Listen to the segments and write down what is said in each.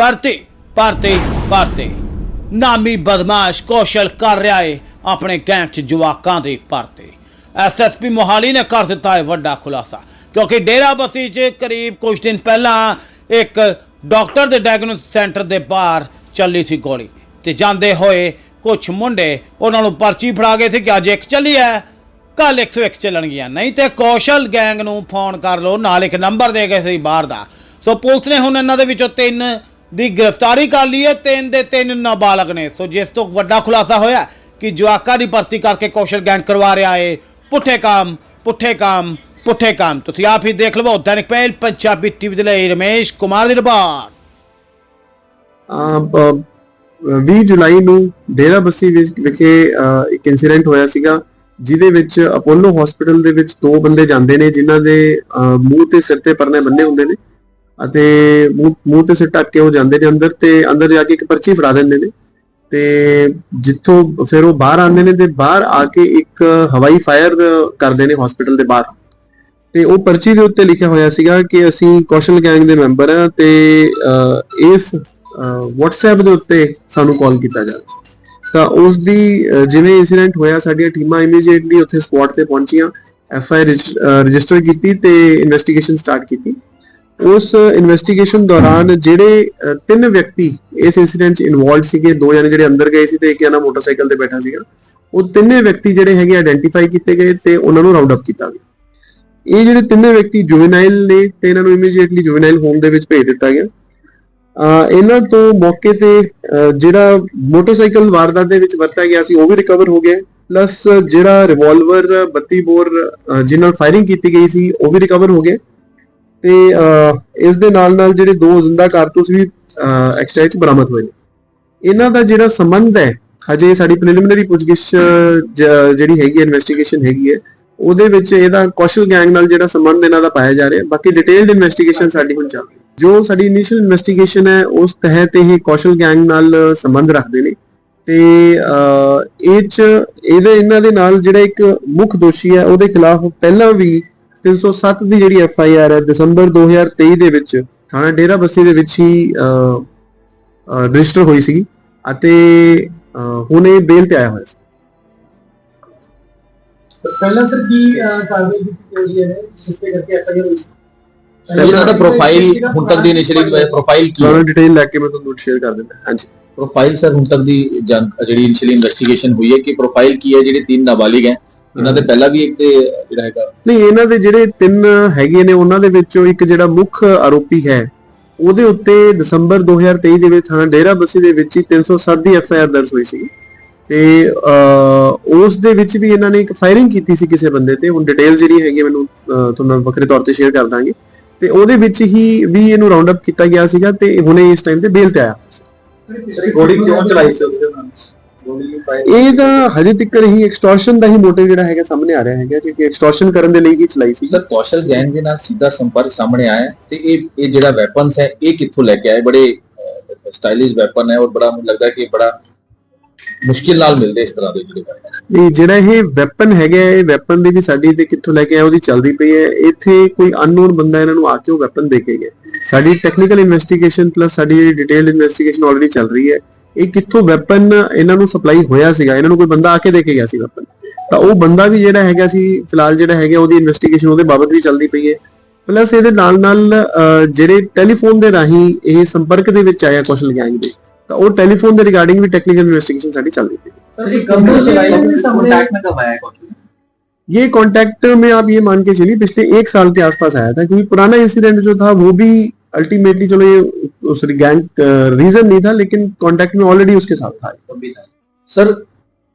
ਭਰਤੀ ਭਰਤੀ ਭਰਤੀ। ਨਾਮੀ ਬਦਮਾਸ਼ ਕੌਸ਼ਲ ਕਰ ਰਿਹਾ ਏ ਆਪਣੇ ਗੈਂਗ ਚ ਜਵਾਕਾਂ ਦੀ ਭਰਤੀ। ਐਸਐਸਪੀ ਮੋਹਾਲੀ ਨੇ ਕਰ ਦਿੱਤਾ ਹੈ ਵੱਡਾ ਖੁਲਾਸਾ, ਕਿਉਂਕਿ ਡੇਰਾ ਬਸੀ 'ਚ ਕਰੀਬ ਕੁਝ ਦਿਨ ਪਹਿਲਾਂ ਇੱਕ ਡਾਕਟਰ ਦੇ ਡਾਇਗਨੋਸਟਿਕ ਸੈਂਟਰ ਦੇ ਬਾਹਰ ਚੱਲੀ ਸੀ ਗੋਲੀ ਤੇ ਜਾਂਦੇ ਹੋਏ ਕੁਝ ਮੁੰਡੇ ਉਹਨਾਂ ਨੂੰ ਪਰਚੀ ਫੜਾ ਗਏ ਸੀ ਕਿ ਅੱਜ ਇੱਕ ਚੱਲੀ ਹੈ ਕੱਲ 101 ਚੱਲਣਗੀਆਂ। ਨਹੀਂ ਤੇ ਕੌਸ਼ਲ ਗੈਂਗ ਨੂੰ ਫੋਨ ਕਰ ਲਓ, ਨਾਲ ਇੱਕ ਨੰਬਰ ਦੇ ਗਏ ਸੀ ਬਾਹਰ ਦਾ। ਸੋ ਪੁਲਿਸ ਨੇ ਹੁਣ ਇਹਨਾਂ ਦੇ ਵਿੱਚੋਂ ਤਿੰਨ ਦੀ ਗ੍ਰਿਫਤਾਰੀ ਕਰ ਲਈ ਹੈ। ਤਿੰਨ ਦੇ ਤਿੰਨ ਨਾਬਾਲਗ ਨੇ। ਸੋ ਜਿਸ ਤੋਂ ਵੱਡਾ ਖੁਲਾਸਾ ਹੋਇਆ ਕਿ ਜਵਾਕਾਂ ਦੀ ਭਰਤੀ ਕਰਕੇ ਕੌਸ਼ਲ ਗੈਂਗ ਕਰਵਾ ਰਿਹਾ ਹੈ ਪੁੱਠੇ ਕੰਮ ਪੁੱਠੇ ਕੰਮ ਪੁੱਠੇ ਕੰਮ। ਤੁਸੀਂ ਆਪ ਹੀ ਦੇਖ ਲਵੋ, ਦੈਨਿਕ ਪਹਿਲ, ਪੰਜਾਬੀ ਟੀਵੀ ਦੇ ਲਈ ਰਮੇਸ਼ ਕੁਮਾਰ ਦੀ ਰਿਪੋਰਟ। 20 ਜੁਲਾਈ ਨੂੰ ਡੇਰਾ ਬੱਸੀ ਵਿਖੇ ਇੱਕ ਇਨਸੀਡੈਂਟ ਹੋਇਆ ਸੀਗਾ, ਜਿਹਦੇ ਵਿੱਚ ਅਪੋਲੋ ਹਸਪੀਟਲ ਦੇ ਵਿੱਚ ਦੋ ਬੰਦੇ ਜਾਂਦੇ ਨੇ, ਜਿਨ੍ਹਾਂ ਦੇ ਮੂੰਹ ਤੇ ਸਿਰ ਤੇ ਪਰਨੇ ਬੰਨੇ ਹੁੰਦੇ ਨੇ। ਅਤੇ ਮੂੰਹ ਮੂੰਹ ਤੇ ਸਿਰ ਢੱਕ ਕੇ ਉਹ ਜਾਂਦੇ ਨੇ ਅੰਦਰ ਤੇ ਅੰਦਰ ਜਾ ਕੇ ਇੱਕ ਪਰਚੀ ਫੜਾ ਦਿੰਦੇ ਨੇ। ਤੇ ਜਿੱਥੋਂ ਫਿਰ ਉਹ ਬਾਹਰ ਆਉਂਦੇ ਨੇ ਤੇ ਬਾਹਰ ਆ ਕੇ ਇੱਕ ਹਵਾਈ ਫਾਇਰ ਕਰਦੇ ਨੇ ਹਸਪੀਟਲ ਦੇ ਬਾਹਰ। ਤੇ ਉਹ ਪਰਚੀ ਦੇ ਉੱਤੇ ਲਿਖਿਆ ਹੋਇਆ ਸੀਗਾ ਕਿ ਅਸੀਂ ਕੌਸ਼ਲ ਗੈਂਗ ਦੇ ਮੈਂਬਰ ਹਾਂ ਤੇ ਇਸ WhatsApp ਦੇ ਉੱਤੇ ਸਾਨੂੰ ਕਾਲ ਕੀਤਾ ਜਾਵੇ ਤਾਂ ਉਸ ਦੀ ਜਿਵੇਂ ਇਨਸੀਡੈਂਟ ਹੋਇਆ, ਸਾਡੀਆਂ ਟੀਮਾਂ ਇਮੀਡੀਏਟਲੀ ਉੱਥੇ ਸਪੌਟ ਤੇ ਪਹੁੰਚੀਆਂ ਐਫ ਆਈ ਰਜਿਸਟਰ ਕੀਤੀ ਤੇ ਇਨਵੈਸਟੀਗੇਸ਼ਨ ਸਟਾਰਟ ਕੀਤੀ। ਉਸ ਇਨਵੈਸਟੀਗੇਸ਼ਨ ਦੌਰਾਨ ਜਿਹੜੇ ਤਿੰਨ ਵਿਅਕਤੀ ਇਸ ਇਨਸੀਡੈਂਟ 'ਚ ਇਨਵੋਲਡ ਸੀਗੇ, ਦੋ ਜਣੇ ਜਿਹੜੇ ਅੰਦਰ ਗਏ ਸੀ ਤੇ ਇੱਕ ਜਣਾ ਮੋਟਰਸਾਈਕਲ ਤੇ ਬੈਠਾ ਸੀਗਾ, ਉਹ ਤਿੰਨੇ ਵਿਅਕਤੀ ਜਿਹੜੇ ਹੈਗੇ ਆਇਡੈਂਟੀਫਾਈ ਕੀਤੇ ਗਏ ਤੇ ਉਹਨਾਂ ਨੂੰ ਰਾਉਂਡ ਅਪ ਕੀਤਾ ਗਿਆ। ਇਹ ਜਿਹੜੇ ਤਿੰਨੇ ਵਿਅਕਤੀ ਜੁਵੈਨਾਈਲ ਨੇ ਤੇ ਇਹਨਾਂ ਨੂੰ ਇਮੀਡੀਏਟਲੀ ਜੁਵੈਨਾਈਲ ਹੋਮ ਦੇ ਵਿੱਚ ਭੇਜ ਦਿੱਤਾ ਗਿਆ। ਇਹਨਾਂ ਤੋਂ ਮੌਕੇ ਤੇ ਜਿਹੜਾ ਮੋਟਰਸਾਈਕਲ ਵਾਰਦਾਤ ਦੇ ਵਿੱਚ ਵਰਤਿਆ ਗਿਆ ਸੀ, ਉਹ ਵੀ ਰਿਕਵਰ ਹੋ ਗਿਆ। ਪਲੱਸ ਜਿਹੜਾ ਰਿਵਾਲਵਰ 32 ਬੋਰ, ਅਹ ਜਿਹਨਾਂ ਨਾਲ ਫਾਇਰਿੰਗ ਕੀਤੀ ਗਈ ਸੀ, ਉਹ ਵੀ ਰਿਕਵਰ ਹੋ ਗਿਆ। ਤੇ ਇਸ ਦੇ ਨਾਲ ਨਾਲ ਜਿਹੜੇ ਦੋ ਜ਼ਿੰਦਾ ਕਾਰਤੂਸ ਵੀ ਐਕਸਟਰਾ ਚ ਬਰਾਮਦ ਹੋਏ ਨੇ। ਇਹਨਾਂ ਦਾ ਜਿਹੜਾ ਸੰਬੰਧ ਹੈ, ਹਜੇ ਸਾਡੀ ਪ੍ਰੀਲਿਮਿਨਰੀ ਪੁੱਛਗਿੱਛ ਜਿਹੜੀ ਹੈਗੀ ਇਨਵੈਸਟੀਗੇਸ਼ਨ ਹੈਗੀ ਹੈ, ਉਹਦੇ ਵਿੱਚ ਇਹਦਾ ਕੌਸ਼ਲ ਗੈਂਗ ਨਾਲ ਜਿਹੜਾ ਸੰਬੰਧ ਇਹਨਾਂ ਦਾ ਪਾਇਆ ਜਾ ਰਿਹਾ। ਬਾਕੀ ਡਿਟੇਲਡ ਇਨਵੈਸਟੀਗੇਸ਼ਨ ਸਾਡੀ ਹੁਣ ਚੱਲ ਰਹੀ ਜੋ ਸਾਡੀ ਇਨੀਸ਼ੀਅਲ ਇਨਵੈਸਟੀਗੇਸ਼ਨ ਹੈ, ਉਸ ਤਹਿਤ ਇਹ ਕੌਸ਼ਲ ਗੈਂਗ ਨਾਲ ਸੰਬੰਧ ਰੱਖਦੇ ਨੇ। ਤੇ ਇਹ ਚ, ਇਹਦੇ, ਇਹਨਾਂ ਦੇ ਨਾਲ ਜਿਹੜਾ ਇੱਕ ਮੁੱਖ ਦੋਸ਼ੀ ਹੈ, ਉਹਦੇ ਖਿਲਾਫ ਪਹਿਲਾਂ ਵੀ 307 ਦੀ ਜਿਹੜੀ ਐਫ ਆਈ ਆਰ ਹੈ ਦਸੰਬਰ 2023 ਦੇ ਵਿੱਚ ਥਾਣਾ ਡੇਰਾ ਬੱਸੀ ਦੇ ਵਿੱਚ ਹੀ ਰਜਿਸਟਰ ਹੋਈ ਸੀ ਅਤੇ ਹੁਣ ਇਹ ਬੇਲ ਤੇ ਆਇਆ ਹੋਇਆ ਸੀ। ਪਹਿਲਾਂ ਸਰ ਕੀ ਕਾਰਵਾਈ ਕੀਤੀ ਗਈ ਹੈ ਜਿਸ ਤੇ ਕਰਕੇ ਐਫਆਈਆਰ ਹੋਈ ਸੀ? ਇਹਨਾਂ ਦਾ ਪ੍ਰੋਫਾਈਲ ਹੁਣ ਤੱਕ ਦੀ ਇਨੀਸ਼ੀਅਲੀ ਪ੍ਰੋਫਾਈਲ ਕੀ ਹੈ? ਡਿਟੇਲ ਲੈ ਕੇ ਮੈਂ ਤੁਹਾਨੂੰ ਸ਼ੇਅਰ ਕਰ ਦਿੰਦਾ ਹਾਂਜੀ। ਪ੍ਰੋਫਾਈਲ ਸਰ ਹੁਣ ਤੱਕ ਦੀ ਜਿਹੜੀ ਇਨੀਸ਼ੀਅਲੀ ਇਨਵੈਸਟੀਗੇਸ਼ਨ ਹੋਈ ਹੈ ਕਿ ਪ੍ਰੋਫਾਈਲ ਕੀ ਹੈ ਜਿਹੜੇ ਤਿੰਨ ਨਾਬਾਲਿਗ ਹੈ ਇਹਨਾਂ ਦੇ ਪਹਿਲਾਂ ਵੀ ਇੱਕ ਤੇ ਜਿਹੜਾ ਹੈਗਾ ਨਹੀਂ ਇਹਨਾਂ ਦੇ ਜਿਹੜੇ ਤਿੰਨ ਹੈਗੇ ਨੇ ਉਹਨਾਂ ਦੇ ਵਿੱਚੋਂ ਇੱਕ ਜਿਹੜਾ ਮੁੱਖ ਆਰੋਪੀ ਹੈ ਉਹਦੇ ਉੱਤੇ ਦਸੰਬਰ 2023 ਦੇ ਵਿੱਚ ਥਾਣਾ ਡੇਰਾ ਬੱਸੀ ਦੇ ਵਿੱਚ ਹੀ 307 ਦੀ ਐਫ ਆਈ ਆਰ ਦਰਜ ਹੋਈ ਸੀ। ਤੇ ਉਸ ਦੇ ਵਿੱਚ ਵੀ ਇਹਨਾਂ ਨੇ ਇੱਕ ਫਾਇਰਿੰਗ ਕੀਤੀ ਸੀ ਕਿਸੇ ਬੰਦੇ ਤੇ। ਹੁਣ ਡਿਟੇਲ ਜਿਹੜੀ ਹੈਗੀ ਮੈਨੂੰ ਤੁਹਾਨੂੰ ਵੱਖਰੇ ਤੌਰ ਤੇ ਸ਼ੇਅਰ ਕਰ ਦਾਂਗੇ। ਤੇ ਉਹਦੇ ਵਿੱਚ ਹੀ ਵੀ ਇਹਨੂੰ ਰਾਉਂਡ ਅਪ ਕੀਤਾ ਗਿਆ ਸੀਗਾ ਤੇ ਹੁਣੇ ਇਸ ਟਾਈਮ ਤੇ ਬੇਲ ਤੇ ਆਇਆ। ਗੋਲੀ ਕਿਉਂ ਚਲਾਈ ਸੀ? ਉਹਦੇ ਨਾਲ ਫਾਇਰ ਇਹਦਾ ਹਜੇ ਤੱਕ ਹੀ ਐਕਸਟੋਰਸ਼ਨ ਦਾ ਹੀ ਮੋਟਿਵ ਜਿਹੜਾ ਹੈਗਾ ਸਾਹਮਣੇ ਆ ਰਿਹਾ ਹੈਗਾ ਕਿ ਐਕਸਟੋਰਸ਼ਨ ਕਰਨ ਦੇ ਲਈ ਹੀ ਚਲਾਈ ਸੀ ਸਰ ਕੌਸ਼ਲ ਗੈਂਗ ਦੇ ਨਾਲ ਸਿੱਧਾ ਸੰਪਰਕ ਸਾਹਮਣੇ ਆਇਆ ਤੇ ਇਹ ਇਹ ਜਿਹੜਾ ਵੈਪਨਸ ਹੈ ਇਹ ਕਿੱਥੋਂ ਲੈ ਕੇ ਆਏ? ਬੜੇ ਸਟਾਈਲਿਸ਼ ਵੈਪਨ ਹੈ ਔਰ ਬੜਾ ਮੈਨੂੰ ਲੱਗਦਾ ਕਿ ਬੜਾ ਮੁਸ਼ਕਿਲ ਨਾਲ ਮਿਲਦੇ ਇਸ ਤਰ੍ਹਾਂ ਦੇ ਜਿਹੜੇ। ਇਹ ਜਿਹੜਾ ਇਹ ਵੈਪਨ ਹੈਗਾ ਇਹ ਵੈਪਨ ਦੀ ਵੀ ਸਾਡੀ ਤੇ ਕਿੱਥੋਂ ਲੈ ਕੇ ਆਇਆ ਉਹਦੀ ਚੱਲਦੀ ਪਈ ਹੈ। ਇੱਥੇ ਕੋਈ ਅਨਨੋਨ ਬੰਦਾ ਇਹਨਾਂ ਨੂੰ ਆ ਕੇ ਉਹ ਵੈਪਨ ਦੇ ਕੇ ਗਿਆ। ਸਾਡੀ ਟੈਕਨੀਕਲ ਇਨਵੈਸਟੀਗੇਸ਼ਨ ਪਲੱਸ ਸਾਡੀ ਜਿਹੜੀ ਡਿਟੇਲਡ ਇਨਵੈਸਟੀਗੇਸ਼ਨ ਆਲਰੇਡੀ ਚੱਲ ਰਹੀ ਹੈ। ਇਹ ਕਿੱਥੋਂ ਵੈਪਨ ਇਹਨਾਂ ਨੂੰ ਸਪਲਾਈ ਹੋਇਆ ਸੀਗਾ ਇਹਨਾਂ ਨੂੰ ਕੋਈ ਬੰਦਾ ਆ ਕੇ ਦੇ ਕੇ ਗਿਆ ਸੀ ਵੈਪਨ ਤਾਂ ਉਹ ਬੰਦਾ ਵੀ ਜਿਹੜਾ ਹੈਗਾ ਸੀ ਫਿਲਹਾਲ ਜਿਹੜਾ ਹੈਗਾ ਉਹਦੀ ਇਨਵੈਸਟੀਗੇਸ਼ਨ ਉਹਦੇ ਬਾਬਤ ਵੀ ਚੱਲਦੀ ਪਈ ਹੈ ਪਲੱਸ ਇਹਦੇ ਨਾਲ ਨਾਲ ਅਹ, ਜਿਹੜੇ ਟੈਲੀਫੋਨ ਦੇ ਰਾਹੀਂ ਇਹ ਸੰਪਰਕ ਦੇ ਵਿੱਚ ਆਇਆ ਕੌਸ਼ਲ ਗੈਂਗ ਦੇ ਤਾਂ ਉਹ ਟੈਲੀਫੋਨ ਦੇ ਰਿਗਾਰਡਿੰਗ ਵੀ ਟੈਕਨੀਕਲ ਇਨਵੈਸਟੀਗੇਸ਼ਨ ਸਾਡੀ ਚੱਲ ਰਹੀ ਹੈ सर ये कब चलाई कॉन्टैक्ट में कब आया है ये कांटेक्ट में आप ये मान के चलिए पिछले एक साल के आसपास आया था क्योंकि पुराना इंसिडेंट जो था वो भी अल्टीमेटली चलो ये उस गैंग रीजन नहीं था लेकिन कांटेक्ट में ऑलरेडी उसके साथ था ਸਰ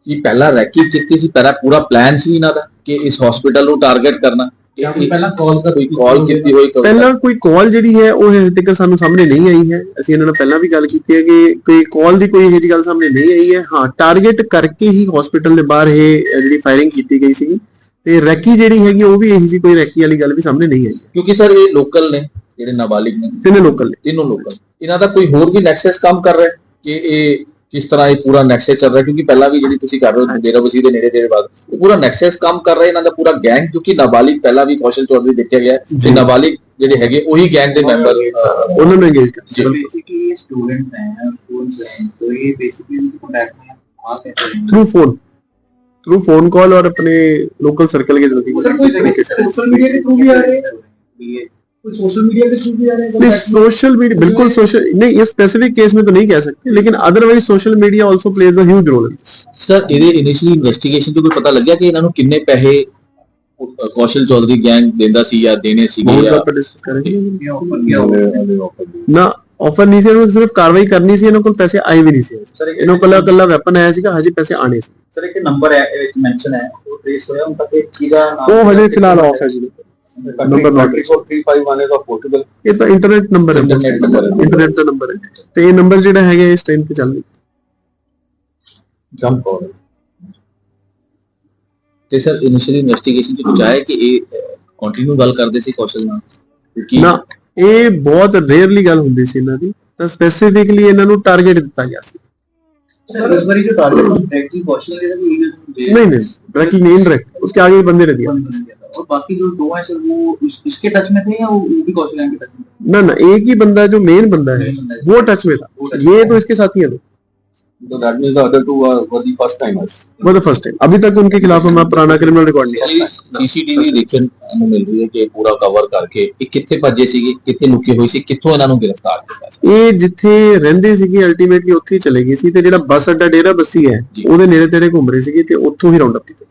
ਕੀ ਪਹਿਲਾਂ ਰੈਕੀ ਕੀਤੀ ਸੀ ਪਹਿਲਾਂ ਪੂਰਾ ਪਲਾਨ ਸੀ ਇਹਨਾਂ ਦਾ ਕਿ ਇਸ ਹਸਪੀਟਲ ਨੂੰ ਟਾਰਗੇਟ ਕਰਨਾ ਜਾਂ ਫਿਰ ਪਹਿਲਾਂ ਕਾਲ ਕਰ ਕੋਈ ਕਾਲ ਕੀਤੀ ਹੋਈ ਕਦੋਂ? ਪਹਿਲਾਂ ਕੋਈ ਕਾਲ ਜਿਹੜੀ ਹੈ ਉਹ ਹਜੇ ਤੱਕ ਸਾਨੂੰ ਸਾਹਮਣੇ ਨਹੀਂ ਆਈ ਹੈ ਅਸੀਂ ਇਹਨਾਂ ਨਾਲ ਪਹਿਲਾਂ ਵੀ ਗੱਲ ਕੀਤੀ ਹੈ ਕਿ ਕੋਈ ਕਾਲ ਦੀ ਕੋਈ ਇਹੋ ਜਿਹੀ ਗੱਲ ਸਾਹਮਣੇ ਨਹੀਂ ਆਈ ਹੈ ਹਾਂ ਟਾਰਗੇਟ ਕਰਕੇ ਹੀ ਹਸਪੀਟਲ ਦੇ ਬਾਹਰ ਇਹ ਅਹ, ਜਿਹੜੀ ਫਾਇਰਿੰਗ ਕੀਤੀ ਗਈ ਸੀ ਤੇ ਰੈਕੀ ਜਿਹੜੀ ਹੈਗੀ ਉਹ ਵੀ ਇਹੋ ਜਿਹੀ ਕੋਈ ਰੈਕੀ ਵਾਲੀ ਗੱਲ ਵੀ ਸਾਹਮਣੇ ਨਹੀਂ ਆਈ ਹੈ ਕਿਉਂਕਿ ਸਰ ਇਹ ਲੋਕਲ ਨੇ ਜਿਹੜੇ ਨਾਬਾਲਿਗ ਨੇ ਤਿੰਨੇ ਲੋਕਲ ਨੇ ਤਿੰਨੋਂ ਲੋਕਲ ਇਹਨਾਂ ਦਾ ਕੋਈ ਹੋਰ ਵੀ ਨੈਕਸਸ ਕੰਮ ਕਰ ਰਿਹਾ ਹੈ ਕਿ ਇਹ ਕਿਸ ਤਰ੍ਹਾਂ ਇਹ ਪੂਰਾ ਨੈਕਸਸ ਚੱਲ ਰਿਹਾ ਕਿਉਂਕਿ ਪਹਿਲਾਂ ਵੀ ਜਿਹੜੀ ਤੁਸੀਂ ਕਰ ਰਹੇ ਹੋ ਡੇਰਾਬਸੀ ਦੇ ਨੇੜੇ ਤੇੜੇ ਬਾਅਦ ਇਹ ਪੂਰਾ ਨੈਕਸਸ ਕੰਮ ਕਰ ਰਿਹਾ ਇਹਨਾਂ ਦਾ ਪੂਰਾ ਗੈਂਗ ਕਿਉਂਕਿ ਨਾਬਾਲਿਗ ਪਹਿਲਾਂ ਵੀ ਕੌਸ਼ਲ ਚੌਧਰੀ ਦੇਖਿਆ ਗਿਆ ਹੈ, ਤੇ ਜੀ। ਨਾਬਾਲਿਗ ਜਿਹੜੇ ਹੈਗੇ ਉਹੀ ਗੈਂਗ ਦੇ ਮੈਂਬਰ ਉਹਨਾਂ ਨੂੰ engage ਕਰ ਜੀ बेसिकली ये स्टूडेंट्स हैं स्कूल्स हैं तो ये बेसिकली उनको कॉन्टैक्ट में आ कैसे हैं through phone through phone call और अपने लोकल सर्कल के जो सर कोई तरीके से सोशल मीडिया के थ्रू भी आ रहे हैं ये कोई सोशल मीडिया के थ्रू भी आ रहे हैं नहीं contact में? सोशल मीडिया बिल्कुल सोशल नहीं ये स्पेसिफिक केस में तो नहीं कह सकते लेकिन otherwise social media also plays a huge role sir ਇਹਦੇ ਇਨੀਸ਼ੀਅਲੀ ਇਨਵੈਸਟੀਗੇਸ਼ਨ ਤੋਂ ਕੋਈ ਪਤਾ ਲੱਗਿਆ ਕਿ ਇਹਨਾਂ ਨੂੰ ਕਿੰਨੇ ਪੈਸੇ ਅਹ, ਕੌਸ਼ਲ ਚੌਧਰੀ ਗੈਂਗ ਦਿੰਦਾ ਸੀ ਜਾਂ ਦੇਣੇ ਸੀਗੇ बहुत ਜਾਂ बात पर डिस्कस करेंगे ये ऑफर किया हुआ है ਨਾ ਆਫਰ ਨਹੀਂ ਸੀ ਇਹਨਾਂ ਨੂੰ ਸਿਰਫ ਕਾਰਵਾਈ ਕਰਨੀ ਸੀ ਇਹਨਾਂ ਕੋਲ ਪੈਸੇ ਆਏ ਵੀ ਨਹੀਂ ਸੀ ਸਰ ਇੱਕ ਇਹਨਾਂ ਕੋਲ ਇਕੱਲਾ ਇਕੱਲਾ ਵੈਪਨ ਆਇਆ ਸੀਗਾ ਹਜੇ ਪੈਸੇ ਆਣੇ ਸੀ ਸਰ ਇੱਕ ਨੰਬਰ ਹੈ ਇਹ ਵਿੱਚ ਮੈਂਸ਼ਨ ਹੈ ਉਹ ਟ੍ਰੇਸ ਹੋਇਆ ਹੁਣ ਤੱਕ ਇਹ ਕਿਹਦਾ ਨਾਮ ਉਹ ਹਜੇ ਫਿਲਹਾਲ ਆਫ ਹੈ ਜੀ ਨੰਬਰ not 351 ਹੈ ਦਾ ਪੋਰਟੂਗਲ ਇਹ ਤਾਂ ਇੰਟਰਨੈਟ ਨੰਬਰ ਹੈ Internet number ਹੈ। ਇੰਟਰਨੈਟ ਦਾ ਨੰਬਰ ਹੈ ਤੇ ਇਹ ਨੰਬਰ ਜਿਹੜਾ ਹੈਗਾ ਇਸ ਟਾਈਮ ਤੇ ਚੱਲ ਰਿਹਾ ਜੰਪ ਹੋ ਤੇ ਸਰ ਇਨੀਸ਼ੀਅਲੀ ਇਨਵੈਸਟੀਗੇਸ਼ਨ ਚ ਕੁਝ ਆਇਆ ਕਿ ਇਹ ਕੰਟੀਨਿਊ ਗੱਲ ਕਰਦੇ ਸੀ ਕੌਸ਼ਲ ਨਾਲ ਕਿਉਂਕਿ ਨਾ ਇਹ ਬਹੁਤ ਰੇਅਰਲੀ ਗੱਲ ਹੁੰਦੀ ਸੀ ਇਹਨਾਂ ਦੀ ਤਾਂ ਸਪੈਸੀਫਿਕਲੀ ਇਹਨਾਂ ਨੂੰ ਟਾਰਗੇਟ ਦਿੱਤਾ ਗਿਆ ਸੀ सर इस बार जो टारगेट डायरेक्टली क्वेश्चन ले रहे हैं नहीं नहीं डायरेक्टली नहीं डायरेक्ट उसके आगे ही बंदे ने दिया और बाकी जो दो हैं सर वो इस, इसके टच में थे या वो वो भी कौशल के टच में ना ना एक ही बंदा जो मेन बंदा है थे? वो टच में था ये तो इसके साथ ही है तो that means the other two were the first timers वो तो फर्स्ट टाइम अभी तक उनके खिलाफ हमारा पुराना क्रिमिनल रिकॉर्ड नहीं है ਸੀਸੀਟੀਵੀ ਦੇਖਣ ਨੂੰ ਮਿਲ ਰਹੀ ਹੈ ਕਿ ਇਹ ਪੂਰਾ ਕਵਰ ਕਰਕੇ ਇਹ ਕਿੱਥੇ ਭੱਜੇ ਸੀਗੇ ਕਿੱਥੇ ਲੁਕੇ ਹੋਏ ਸੀ ਕਿੱਥੋਂ ਇਹਨਾਂ ਨੂੰ ਗ੍ਰਿਫਤਾਰ ਕੀਤਾ ਸੀ ਇਹ ਜਿੱਥੇ ਰਹਿੰਦੇ ਸੀਗੇ ਅਲਟੀਮੇਟਲੀ ਉੱਥੇ ਹੀ ਚਲੇ ਗਈ ਸੀ ਤੇ ਜਿਹੜਾ ਬੱਸ ਅੱਡਾ ਡੇਰਾ ਬੱਸੀ ਹੈ ਜੀ। ਉਹਦੇ ਨੇੜੇ ਤੇੜੇ ਘੁੰਮ ਰਹੇ ਸੀਗੇ ਤੇ ਉੱਥੋਂ ਹੀ ਰਾਉਂਡ ਅਪ ਕੀਤਾ सर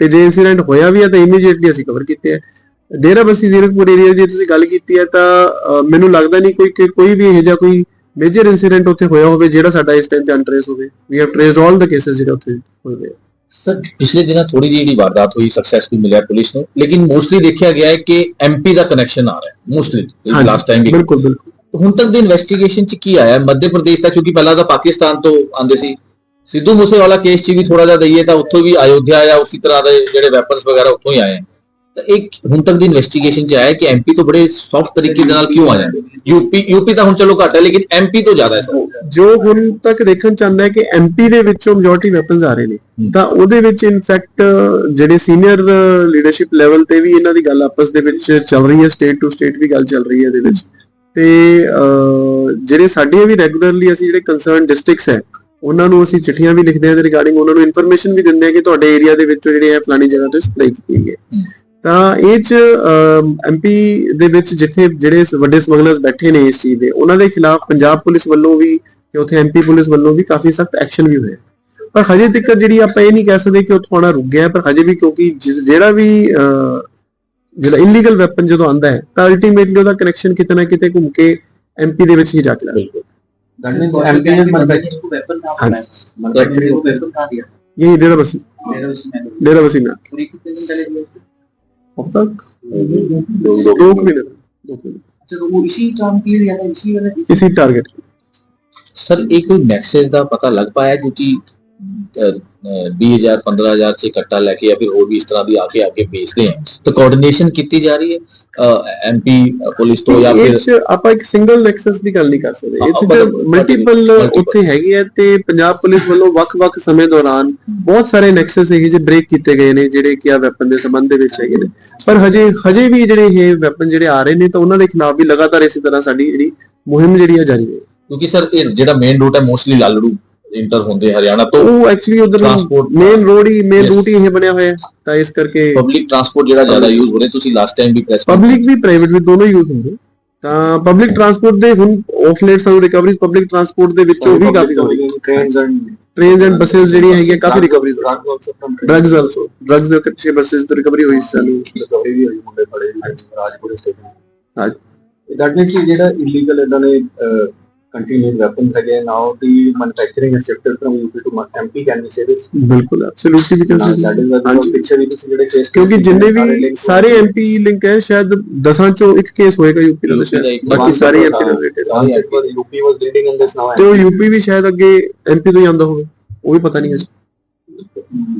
ਤੇ ਜੇ ਇਨਸੀਡੈਂਟ ਹੋਇਆ ਵੀ ਹੈ ਤਾਂ ਇਮੀਡੀਏਟਲੀ ਅਸੀਂ ਕਵਰ ਕੀਤੇ ਆ। ਡੇਰਾ ਬੱਸੀ ਜ਼ੀਰਕਪੁਰ ਏਰੀਆ ਦੀ ਤੁਸੀਂ ਗੱਲ ਕੀਤੀ ਹੈ ਤਾਂ ਮੈਨੂੰ ਲੱਗਦਾ ਨਹੀਂ ਕੋਈ ਕੋਈ ਵੀ ਇਹੋ ਜਿਹਾ ਕੋਈ ਮੇਜਰ ਇਨਸੀਡੈਂਟ ਉੱਥੇ ਹੋਇਆ ਹੋਵੇ ਜਿਹੜਾ ਸਾਡਾ ਇਸ ਟਾਈਮ ਤੇ ਅਨਟ੍ਰੇਸ ਹੋਵੇ। We have ਟ੍ਰੇਸਡ all the cases ਜਿਹੜੇ ਉੱਥੇ ਹੋਏ ਆ ਸਰ ਪਿਛਲੇ ਦਿਨਾਂ ਥੋੜੀ ਜਿਹੀ ਜਿਹੜੀ ਵਾਰਦਾਤ ਹੋਈ ਸਕਸੈਸਫੁਲ ਮਿਲਿਆ ਪੁਲਿਸ ਨੂੰ ਲੇਕਿਨ ਮੋਸਟਲੀ ਦੇਖਿਆ ਗਿਆ ਹੈ ਕਿ ਐਮਪੀ ਦਾ ਕਨੈਕਸ਼ਨ ਆ ਰਿਹਾ ਹੈ ਮੋਸਟਲੀ ਲਾਸਟ ਟਾਈਮ ਵੀ। ਬਿਲਕੁਲ ਬਿਲਕੁਲ। ਹੁਣ ਤੱਕ ਦੀ ਇਨਵੈਸਟੀਗੇਸ਼ਨ ਚ ਕੀ ਆਇਆ? ਮੱਧ ਪ੍ਰਦੇਸ਼ ਦਾ ਕਿਉਂਕਿ ਪਹਿਲਾਂ ਤਾਂ ਪਾਕਿਸਤਾਨ ਤੋਂ ਆਂਦੇ ਸੀ। ਸਿੱਧੂ ਮੂਸੇਵਾਲਾ ਕੇਸ ਚ ਵੀ ਥੋੜਾ ਜਿਹਾ ਦਈਏ ਤਾਂ ਉੱਥੋਂ ਵੀ ਅਯੋਧਿਆ ਜਾਂ ਉਸੇ ਤਰ੍ਹਾਂ ਦੇ ਜਿਹੜੇ ਵੈਪਨਸ ਵਗੈਰਾ ਉੱਥੋਂ ਹੀ ਆਏ ਹੈ। ਤਾਂ ਇੱਕ ਹੁਣ ਤੱਕ ਦੀ ਇਨਵੈਸਟੀਗੇਸ਼ਨ ਚ ਆਇਆ ਕਿ ਐਮਪੀ ਤੋਂ ਬੜੇ ਸੌਫਟ ਤਰੀਕੇ ਦੇ ਨਾਲ ਕਿਉਂ ਆ ਜਾਂਦੇ ਯੂਪੀ ਯੂਪੀ ਤਾਂ ਹੁਣ ਚਲੋ ਘੱਟ ਹੈ ਲੇਕਿਨ ਐਮਪੀ ਤੋਂ ਜ਼ਿਆਦਾ ਹੈ ਸਰ ਜੋ ਹੁਣ ਤੱਕ ਦੇਖਣ ਚ ਆਉਂਦਾ ਹੈ ਕਿ ਐਮਪੀ ਦੇ ਵਿੱਚੋਂ ਮੈਜੋਰਟੀ ਵੈਪਨਸ ਆ ਰਹੇ ਨੇ। ਤਾਂ ਉਹਦੇ ਵਿੱਚ ਇਨਫੈਕਟ ਜਿਹੜੇ ਸੀਨੀਅਰ ਲੀਡਰਸ਼ਿਪ ਲੈਵਲ ਤੇ ਵੀ ਇਹਨਾਂ ਦੀ ਗੱਲ ਆਪਸ ਦੇ ਵਿੱਚ ਚੱਲ ਰਹੀ ਹੈ ਸਟੇਟ ਟੂ ਸਟੇਟ ਵੀ ਗੱਲ ਚੱਲ ਰਹੀ ਹੈ ਇਹਦੇ ਵਿੱਚ ਤੇ ਜਿਹੜੇ ਸਾਡੇ ਵੀ ਰੈਗੂਲਰਲੀ ਅਸੀਂ ਜਿਹੜੇ ਕੰਸਰਨ ਡਿਸਟ੍ਰਿਕਟਸ ਹੈ ਉਹਨਾਂ ਨੂੰ ਅਸੀਂ ਚਿੱਠੀਆਂ ਵੀ ਲਿਖਦੇ ਹਾਂ ਤੇ ਰਿਗਾਰਡਿੰਗ ਉਹਨਾਂ ਨੂੰ ਇਨਫੋਰਮੇਸ਼ਨ ਵੀ ਦਿੰਦੇ ਹਾਂ ਕਿ ਤੁਹਾਡੇ ਏਰੀਆ ਦੇ ਵਿੱਚ ਜਿਹੜੇ ਆ ਫਲਾਣੀ ਜਗ੍ਹਾ ਤੇ ਸਪਲਾਈ ਕੀਤੀ ਗਈ ਹੈ। ਤਾਂ ਇਹ ਚ ਐਮਪੀ ਦੇ ਵਿੱਚ ਜਿੱਥੇ ਜਿਹੜੇ ਵੱਡੇ ਸਮਗਲਰਸ ਬੈਠੇ ਨੇ ਇਸ ਚੀਜ਼ ਦੇ ਉਹਨਾਂ ਦੇ ਖਿਲਾਫ ਪੰਜਾਬ ਪੁਲਿਸ ਵੱਲੋਂ ਵੀ ਤੇ ਉੱਥੇ ਐਮਪੀ ਪੁਲਿਸ ਵੱਲੋਂ ਵੀ ਕਾਫੀ ਸਖਤ ਐਕਸ਼ਨ ਵੀ ਹੋਇਆ ਪਰ ਹਜੇ ਤੱਕ ਜਿਹੜੀ ਆਪਾਂ ਇਹ ਨਹੀਂ ਕਹਿ ਸਕਦੇ ਕਿ ਉੱਥੋਂ ਥੋੜਾ ਰੁਕ ਗਿਆ ਪਰ ਹਜੇ ਵੀ ਕਿਉਂਕਿ ਜਿਹੜਾ ਵੀ ਜਿਹੜਾ ਇਲੀਗਲ ਵੈਪਨ ਜਦੋਂ ਆਂਦਾ ਹੈ ਤਾਂ ਅਲਟੀਮੇਟਲੀ ਉਹਦਾ ਕਨੈਕਸ਼ਨ ਕਿਤੇ ਨਾ ਕਿਤੇ ਘੁੰਮ ਕੇ ਐਮਪੀ ਦੇ ਵਿੱਚ ਹੀ ਜਾ ਕੇ ਲੱਗਦਾ एमपी ने मैन्युफैक्चर को वेपन कहां हाँ बनाया मैन्युफैक्चर को वेपन कहां दिया ਇਹ ਡੇਰਾ ਬਸੀ मेरा उसमें ਡੇਰਾ ਬਸੀ ਨਾਲ पूरी कितने दिन पहले दिया अब तक दो दो महीने तक, दो महीने अच्छा तो वो इसी काम के लिए या इसी वाला इसी टारगेट ਸਰ ਇਹ ਕੋਈ ਨੈਕਸਸ ਦਾ ਪਤਾ ਲੱਗ ਪਾਇਆ ਕਿਉਂਕਿ 20000 15000 ਚ ਇਕੱਠਾ ਲੈ ਕੇ ਜਾਂ ਫਿਰ ਹੋਰ ਵੀ ਇਸ ਤਰ੍ਹਾਂ ਦੀ ਆ ਕੇ ਆ ਕੇ ਵੇਚਦੇ ਆ ਤਾਂ ਕੋਆਰਡੀਨੇਸ਼ਨ ਕੀਤੀ ਜਾ ਰਹੀ ਹੈ ਐਮਪੀ ਪੁਲਿਸ ਤੋਂ ਜਾਂ ਫਿਰ ਆਪਾਂ ਇੱਕ ਸਿੰਗਲ ਨੈਕਸਸ ਦੀ ਗੱਲ ਨਹੀਂ ਕਰ ਸਕਦੇ। ਹਾਂ, ਇੱਥੇ ਮਲਟੀਪਲ। ਉੱਥੇ ਹੈਗੇ ਆ ਤੇ ਪੰਜਾਬ ਪੁਲਿਸ ਵੱਲੋਂ ਵੱਖ-ਵੱਖ ਸਮੇਂ ਦੌਰਾਨ ਬਹੁਤ ਸਾਰੇ ਨੈਕਸਸ ਇਹ ਜਿਹੇ ਬ੍ਰੇਕ ਕੀਤੇ ਗਏ ਨੇ ਜਿਹੜੇ ਕਿ ਆ ਵੈਪਨ ਦੇ ਸੰਬੰਧ ਦੇ ਵਿੱਚ ਹੈਗੇ ਨੇ। ਪਰ ਹਜੇ ਹਜੇ ਵੀ ਜਿਹੜੇ ਇਹ ਵੈਪਨ ਜਿਹੜੇ ਆ ਰਹੇ ਨੇ ਤਾਂ ਉਹਨਾਂ ਦੇ ਖਿਲਾਫ ਵੀ ਲਗਾਤਾਰ ਇਸੇ ਤਰ੍ਹਾਂ ਸਾਡੀ ਜਿਹੜੀ ਮੁਹਿੰਮ ਜਿਹੜੀ ਆ ਜਾਰੀ ਹੈ ਕਿਉਂਕਿ ਸਰ ਇਹ ਜਿਹੜਾ ਮੇਨ ਰੂਟ ਹੈ ਮੋਸਟਲੀ ਲਾਲੜੂ। ਇੰਟਰ ਹੁੰਦੇ ਹਰਿਆਣਾ ਤੋਂ ਉਹ ਐਕਚੁਅਲੀ ਉਧਰ ਮੇਨ ਰੋਡ ਹੀ ਮੇਨ ਰੂਟ ਹੀ ਇਹ ਬਣਿਆ ਹੋਇਆ ਹੈ। ਤਾਂ ਇਸ ਕਰਕੇ ਪਬਲਿਕ ਟਰਾਂਸਪੋਰਟ ਜਿਹੜਾ ਜ਼ਿਆਦਾ ਯੂਜ਼ ਹੋ ਰਿਹਾ ਤੁਸੀਂ ਲਾਸਟ ਟਾਈਮ ਵੀ ਪ੍ਰੈਸ ਪਬਲਿਕ ਵੀ ਪ੍ਰਾਈਵੇਟ ਵੀ ਦੋਨੋਂ ਯੂਜ਼ ਹੁੰਦੇ। ਤਾਂ ਪਬਲਿਕ ਟਰਾਂਸਪੋਰਟ ਦੇ ਹੁਣ ਆਫ ਲੇਟ ਸਾਨੂੰ ਰਿਕਵਰੀਜ਼ ਪਬਲਿਕ ਟਰਾਂਸਪੋਰਟ ਦੇ ਵਿੱਚੋਂ ਵੀ ਕਾਫੀ ਹੋ ਰਹੀ ਹੈ। Trains and trains and buses ਜਿਹੜੀਆਂ ਹੈਗੀਆਂ ਕਾਫੀ ਰਿਕਵਰੀਜ਼ ਡਰੱਗਸ ਆਲਸੋ ਡਰੱਗਸ ਦੇ ਉੱਤੇ ਪਿਛੇ ਬੱਸਸ ਤੋਂ ਰਿਕਵਰੀ ਹੋਈ ਸਾਨੂੰ। ਰਿਕਵਰੀ ਵੀ ਹੋਈ ਮੁੰਡੇ ਫੜੇ ਰਾਜਪੁਰ ਸਟੇਸ਼ਨ ਹਾਂ। ਡੈਫੀਨਿਟਲੀ ਜਿਹੜਾ ਇਲੀਗਲ ਇਦਾਂ ਦੇ continued weapons again. Now the manufacturing is shifted from UP to MP. Can we say this? ਬਿਲਕੁਲ ਐਬਸੋਲੂਟਲੀ ਵੀ Now, that is why the picture ਵੀ ਤੁਸੀਂ ਜਿਹੜੇ case ਕਿਉਂਕਿ ਜਿੰਨੇ ਵੀ link ਸਾਰੇ ਐਮਪੀ ਲਿੰਕ ਹੈ ਸ਼ਾਇਦ 10 ਚੋਂ ਇੱਕ ਕੇਸ ਹੋਏਗਾ ਯੂਪੀ ਦਾ ਸ਼ਾਇਦ ਬਾਕੀ ਸਾਰੇ was, MP uh, related UP was leading in this now. ਤੇ ਉਹ ਯੂਪੀ ਵੀ ਸ਼ਾਇਦ ਅੱਗੇ ਐਮਪੀ ਤੋਂ ਹੀ ਆਂਦਾ ਹੋਵੇ ਉਹ ਵੀ ਪਤਾ ਨਹੀਂ ਹੈ